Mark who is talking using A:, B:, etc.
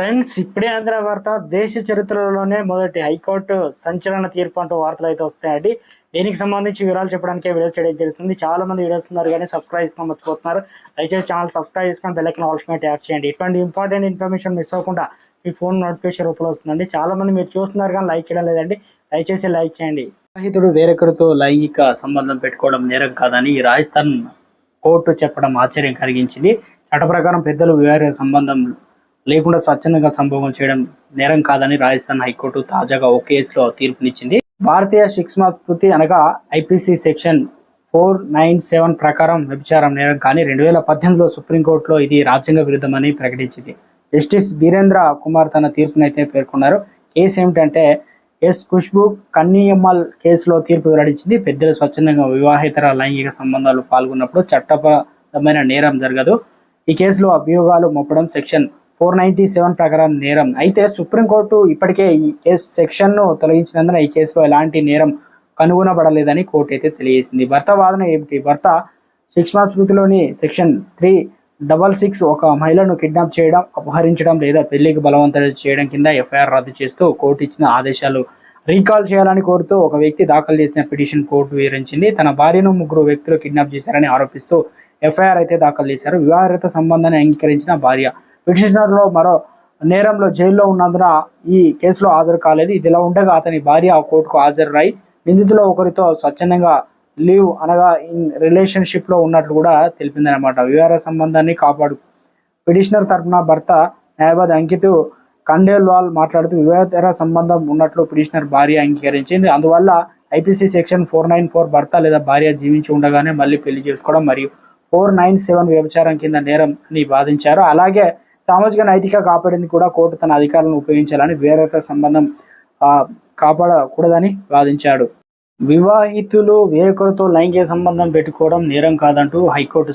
A: Friends ఇప్పుడే ఆంధ్ర వార్త దేశ చరిత్రలోనే మొదటి హైకోర్టు సంచలన తీర్పు అంటూ వార్తలు అయితే వస్తాయండి. దీనికి సంబంధించి వివరాలు చెప్పడానికి వీడియో చేయడం జరుగుతుంది. చాలా మంది వీడియోస్ ఉన్నారు కానీ సబ్స్క్రైబ్ చేసుకొని మర్చిపోతున్నారు. దయచేసి ఛానల్ సబ్స్క్రైబ్ చేసుకొని బెల్లైకన్ ఆల్స్మేట్ యాడ్ చేయండి. ఇటువంటి ఇంపార్టెంట్ ఇన్ఫర్మేషన్ మిస్ అవ్వకుండా మీ ఫోన్ నోటిఫికేషన్ రూపంలో వస్తుందండి. చాలా మంది మీరు చూస్తున్నారు కానీ లైక్ చేయడం లేదండి. దయచేసి లైక్ చేయండి. వివాహితుడు వేరొకరితో లైంగిక సంబంధం పెట్టుకోవడం నేరం కాదని ఈ రాజస్థాన్ కోర్టు చెప్పడం ఆశ్చర్యం కలిగించింది. చట్ట ప్రకారం పెద్దలు వివాహ సంబంధం లేకుండా స్వచ్ఛందంగా సంభోగం చేయడం నేరం కాదని రాజస్థాన్ హైకోర్టు తాజాగా ఓ కేసులో తీర్పునిచ్చింది. భారతీయ శిక్షణ స్మృతి అనగా IPC section four nine seven ప్రకారం వ్యభిచారం నేరం కానీ రెండు వేల పద్దెనిమిదిలో సుప్రీంకోర్టులో ఇది రాజ్యాంగ విరుద్ధమని ప్రకటించింది. జస్టిస్ బీరేంద్ర కుమార్ తన తీర్పునైతే పేర్కొన్నారు. కేసు ఏమిటంటే ఎస్ ఖుష్బు కన్నియమ్మల్ కేసులో తీర్పు వెల్లడించింది. పెద్దలు స్వచ్ఛందంగా వివాహేతర లైంగిక సంబంధాలు పాల్గొన్నప్పుడు చట్టపరమైన నేరం జరగదు. ఈ కేసులో అభియోగాలు మోపడం సెక్షన్ ఫోర్ నైన్టీ సెవెన్ ప్రకారం నేరం. అయితే సుప్రీంకోర్టు ఇప్పటికే ఈ కేసు సెక్షన్ను తొలగించినందున ఈ కేసులో ఎలాంటి నేరం కనుగొనబడలేదని కోర్టు అయితే తెలియజేసింది. భర్త వాదన ఏమిటి? భర్త శిక్షణ స్మృతిలోని సెక్షన్ త్రీ డబల్ సిక్స్ ఒక మహిళను కిడ్నాప్ చేయడం అపహరించడం లేదా పెళ్ళికి బలవంతం చేయడం కింద ఎఫ్ఐఆర్ రద్దు చేస్తూ కోర్టు ఇచ్చిన ఆదేశాలు రీకాల్ చేయాలని కోరుతూ ఒక వ్యక్తి దాఖలు చేసిన పిటిషన్ కోర్టు వివరించింది. తన భార్యను ముగ్గురు వ్యక్తులు కిడ్నాప్ చేశారని ఆరోపిస్తూ ఎఫ్ఐఆర్ అయితే దాఖలు చేశారు. వివాహరత సంబంధాన్ని అంగీకరించిన భార్య పిటిషనర్లో మరో నేరంలో జైల్లో ఉన్నందున ఈ కేసులో హాజరు కాలేదు. ఇదిలా ఉండగా అతని భార్య ఆ కోర్టుకు హాజరై నిందితుల ఒకరితో స్వచ్ఛందంగా లీవ్ అనగా ఇన్ రిలేషన్షిప్లో ఉన్నట్లు కూడా తెలిపిందనమాట వివాహ సంబంధాన్ని కాపాడు పిటిషనర్ తరపున భర్త న్యాయవాది అంకిత్ కండేల్వాల్ మాట్లాడుతూ వివాహేతర సంబంధం ఉన్నట్లు పిటిషనర్ భార్య అంగీకరించింది. అందువల్ల IPC section four nine four భర్త లేదా భార్య జీవించి ఉండగానే మళ్ళీ పెళ్ళి చేసుకోవడం మరియు ఫోర్ నైన్ సెవెన్ వ్యభిచారం కింద నేరం అని బాధించారు అలాగే సామాజిక నైతిక కాపాడేందుకు కూడా కోర్టు తన అధికారులను ఉపయోగించాలని వేరేత సంబంధం ఆ, కాపాడకూడదని వాదించాడు. వివాహితులు వేరొకరితో లైంగిక సంబంధం పెట్టుకోవడం నేరం కాదంటూ హైకోర్టు